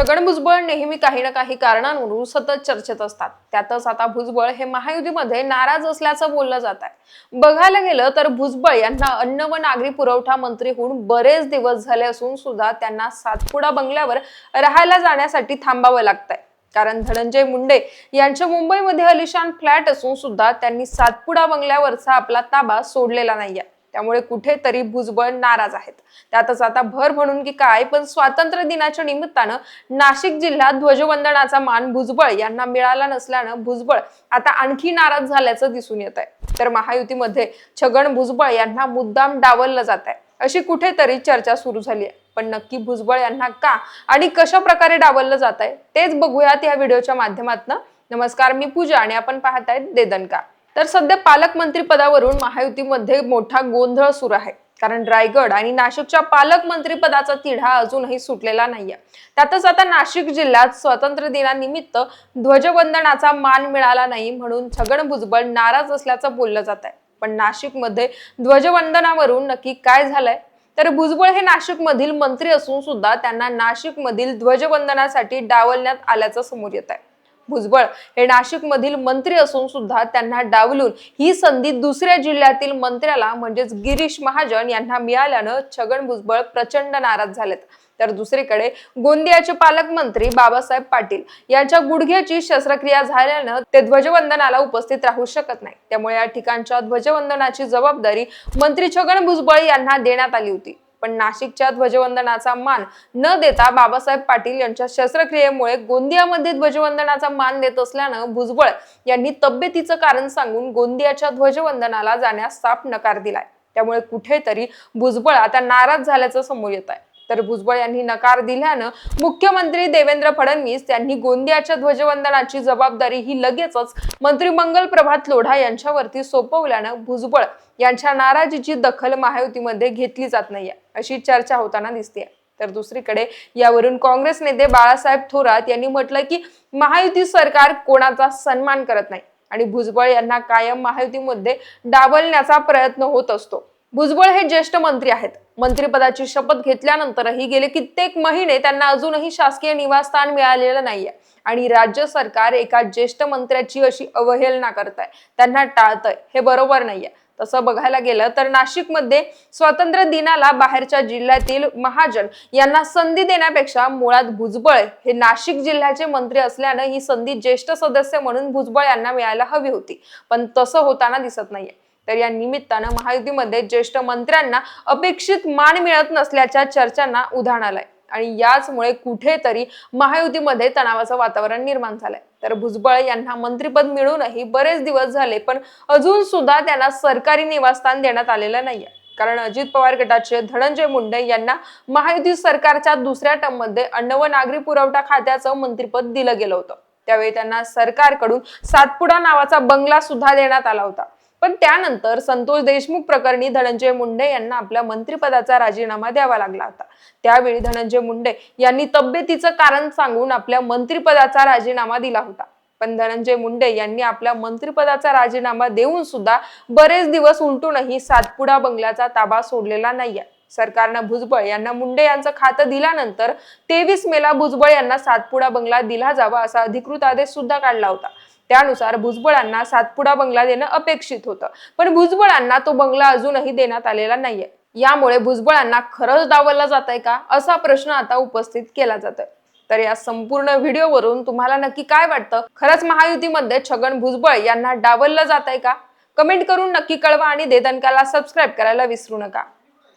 छगन भुजबळ नेहमी काही ना काही कारणांवरून सतत चर्चेत असतात. त्यातच आता भुजबळ हे महायुतीमध्ये नाराज असल्याचं बोललं जात आहे. बघायला गेलं तर भुजबळ यांना अन्न व नागरी पुरवठा मंत्री होऊन बरेच दिवस झाले असून सुद्धा त्यांना सातपुडा बंगल्यावर राहायला जाण्यासाठी थांबावं लागतंय. कारण धनंजय मुंडे यांच्या मुंबईमध्ये अलिशान फ्लॅट असून सुद्धा त्यांनी सातपुडा बंगल्यावरचा आपला ताबा सोडलेला नाहीये. त्यामुळे कुठेतरी भुजबळ नाराज आहेत. त्यातच आता भर म्हणून की काय पण स्वातंत्र्य दिनाच्या निमित्तानं नाशिक जिल्ह्यात ध्वजवंदनाचा मान भुजबळ यांना मिळाला नसल्यानं भुजबळ आता आणखी नाराज झाल्याचं दिसून येत आहे तर महायुतीमध्ये छगन भुजबळ यांना मुद्दाम डावललं जात आहे अशी कुठेतरी चर्चा सुरू झाली आहे. पण नक्की भुजबळ यांना का आणि कशा प्रकारे डावललं जात आहे तेच बघूयात या व्हिडिओच्या माध्यमातून. नमस्कार मी पूजा आणि आपण पाहतायत देदनका तर सध्या पालकमंत्री पदावरून महायुतीमध्ये मोठा गोंधळ सुरू आहे. कारण रायगड आणि नाशिकच्या पालकमंत्री पदाचा तिढा अजूनही सुटलेला नाहीये. त्यातच आता नाशिक जिल्ह्यात स्वातंत्र्य दिनानिमित्त ध्वजवंदनाचा मान मिळाला नाही म्हणून छगन भुजबळ नाराज असल्याचं बोललं जात आहे. पण नाशिकमध्ये ध्वजवंदनावरून नक्की काय झालंय? तर भुजबळ हे नाशिक मधील मंत्री असून सुद्धा त्यांना नाशिक मधील ध्वजवंदनासाठी डावलण्यात आल्याचं समोर येत आहे. भुजबळ हे नाशिक मधील मंत्री असून सुद्धा त्यांना डावलून ही संधी दुसऱ्या जिल्ह्यातील मंत्र्याला म्हणजेच गिरीश महाजन यांना मिळाल्यानं छगन भुजबळ प्रचंड नाराज झालेत. तर दुसरीकडे गोंदियाचे पालकमंत्री बाबासाहेब पाटील यांच्या गुडघ्याची शस्त्रक्रिया झाल्यानं ते ध्वजवंदनाला उपस्थित राहू शकत नाही. त्यामुळे या ठिकाणच्या ध्वजवंदनाची जबाबदारी मंत्री छगन भुजबळ यांना देण्यात आली होती. पण नाशिकच्या ध्वजवंदनाचा मान न देता बाबासाहेब पाटील यांच्या शस्त्रक्रियेमुळे गोंदियामध्ये ध्वजवंदनाचा मान देत असल्यानं भुजबळ यांनी तब्येतीचं कारण सांगून गोंदियाच्या ध्वजवंदनाला जाण्यास साफ नकार दिलाय. त्यामुळे कुठेतरी भुजबळ आता नाराज झाल्याचं समोर येत आहे. तर भुजबळ यांनी नकार दिल्यानं मुख्यमंत्री देवेंद्र फडणवीस यांनी गोंदियाच्या ध्वजवंदनाची जबाबदारी ही लगेचच मंत्री मंगल प्रभात लोढा यांच्यावरती सोपवल्यानं भुजबळ यांच्या नाराजीची दखल महायुतीमध्ये घेतली जात नाहीये. अशी चर्चा होताना दिसते तर दुसरीकडे यावरून काँग्रेस नेते बाळासाहेब थोरात यांनी म्हटलं की महायुती सरकार कोणाचा सन्मान करत नाही आणि भुजबळ यांना कायम महायुतीमध्ये डावलण्याचा प्रयत्न होत असतो. भुजबळ हे ज्येष्ठ मंत्री आहेत. मंत्रिपदाची शपथ घेतल्यानंतरही गेले कित्येक महिने त्यांना अजूनही शासकीय निवासस्थान मिळालेलं नाहीये. आणि राज्य सरकार एका ज्येष्ठ मंत्र्याची अशी अवहेलना करत आहे त्यांना टाळतंय. हे बरोबर नाहीये. तसं बघायला गेलं तर नाशिकमध्ये स्वातंत्र्य दिनाला बाहेरच्या जिल्ह्यातील महाजन यांना संधी देण्यापेक्षा मुळात भुजबळ हे नाशिक जिल्ह्याचे मंत्री असल्यानं ही संधी ज्येष्ठ सदस्य म्हणून भुजबळ यांना मिळायला हवी होती. पण तसं होताना दिसत नाहीये. तर या निमित्तानं महायुतीमध्ये ज्येष्ठ मंत्र्यांना अपेक्षित मान मिळत नसल्याच्या चर्चांना उधाण आलंय. आणि याचमुळे कुठेतरी महायुतीमध्ये तणावाचं वातावरण निर्माण झालंय. तर भुजबळ यांना मंत्रीपद मिळूनही बरेच दिवस झाले पण अजून सुद्धा त्यांना सरकारी निवासस्थान देण्यात आलेलं नाहीये. कारण अजित पवार गटाचे धनंजय मुंडे यांना महायुती सरकारच्या दुसऱ्या टर्ममध्ये अन्न व नागरी पुरवठा खात्याचं मंत्रीपद दिलं गेलं होतं. त्यावेळी त्यांना सरकारकडून सातपुडा नावाचा बंगला सुद्धा देण्यात आला होता. पण त्यानंतर संतोष देशमुख प्रकरणी धनंजय मुंडे यांना आपल्या मंत्रिपदाचा राजीनामा द्यावा लागला होता. त्यावेळी धनंजय मुंडे यांनी तब्येतीचं कारण सांगून आपल्या मंत्रिपदाचा राजीनामा दिला होता. पण धनंजय मुंडे यांनी आपल्या मंत्रिपदाचा राजीनामा देऊन सुद्धा बरेच दिवस उलटूनही सातपुडा बंगल्याचा ताबा सोडलेला नाहीये. सरकारनं भुजबळ यांना मुंडे यांचं खातं दिल्यानंतर तेवीस मेला भुजबळ यांना सातपुडा बंगला दिला जावा असा अधिकृत आदेश सुद्धा काढला होता. त्यानुसार भुजबळांना सातपुडा बंगला देणं अपेक्षित होतं. पण भुजबळांना तो बंगला अजूनही देण्यात आलेला नाहीये. यामुळे भुजबळांना खरंच डावलला जात आहे का? असा प्रश्न आता उपस्थित केला जातोय. तर या संपूर्ण व्हिडिओवरून तुम्हाला नक्की काय वाटतं? खरंच महायुतीमध्ये छगन भुजबळ यांना डावललं जात आहे का? कमेंट करून नक्की कळवा आणि देदनकाला सबस्क्राईब करायला विसरू नका.